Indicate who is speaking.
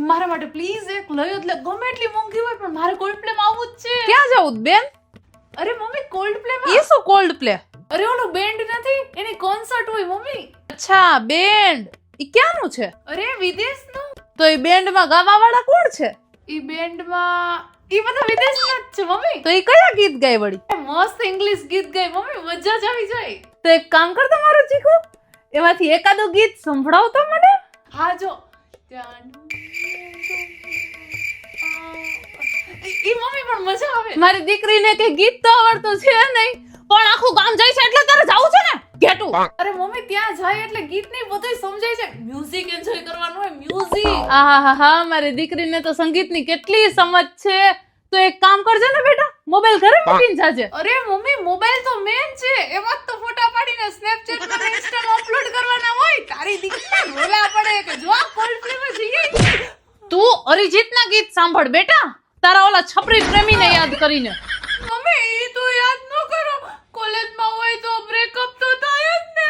Speaker 1: Please એક લઈ એટલે ગમે એટલી મોંઘી હોય પણ મારે કોલ્ડ પ્લે માં આવવું જ છે.
Speaker 2: ક્યાં જવું બેન?
Speaker 1: અરે મમ્મી કોલ્ડ પ્લે
Speaker 2: એ શું કોલ્ડ પ્લે
Speaker 1: અરે ઓલું બેન્ડ નથી? એની કોન્સર્ટ હોય મમ્મી.
Speaker 2: અચ્છા બેન્ડ ઈ ક્યાંનું છે?
Speaker 1: અરે વિદેશનું.
Speaker 2: તો એ બેન્ડમાં ગાવા વાળા કોણ છે?
Speaker 1: ઈ બેન્ડમાં ઈ બધા વિદેશના જ છે મમ્મી.
Speaker 2: તો એ કયા ગીત ગાય વળી?
Speaker 1: મસ્ત ઇંગ્લિશ ગીત ગાય મમ્મી. મજા જ આવી જાય.
Speaker 2: તો એક કામ કર તમારો ચીકુ એમાંથી એકાદું ગીત સંભળાવ તો મને.
Speaker 1: હા જો. ત્યાંનું ઈ મમ્મી પણ મજા આવે.
Speaker 2: મારી દીકરીને કે ગીત તો આવડતું છે નહીં પણ આખું ગામ જાય છે એટલે તારે જાવું છે ને ગેટુ
Speaker 1: અરે મમ્મી ત્યાં જાય એટલે ગીત નહીં બધું સમજાય છે. મ્યુઝિક એન્જોય કરવાનું હોય મ્યુઝિક
Speaker 2: આહા હા હા મારી દીકરીને તો સંગીતની કેટલી સમજ છે. તો એક કામ કરજે ને બેટા મોબાઈલ ઘરે મૂકીને જાજે.
Speaker 1: અરે મમ્મી મોબાઈલ તો મેન છે. એમાં જ તો ફોટા પાડીને સ્નેપચેટ પર ઇન્સ્ટામાં અપલોડ કરવાના હોય તારી દીકરીને રોલા પડે કે જો આ કોલ્ડ પ્લે માં જઈએ
Speaker 2: તું અરિજીતના ગીત સાંભળ બેટા. તારા ઓલા છપરી પ્રેમીને યાદ કરીને.
Speaker 1: મમ્મી એ તો યાદ ન કરો. કોલેજમાં હોય તો બ્રેકઅપ તો થાય જ ને.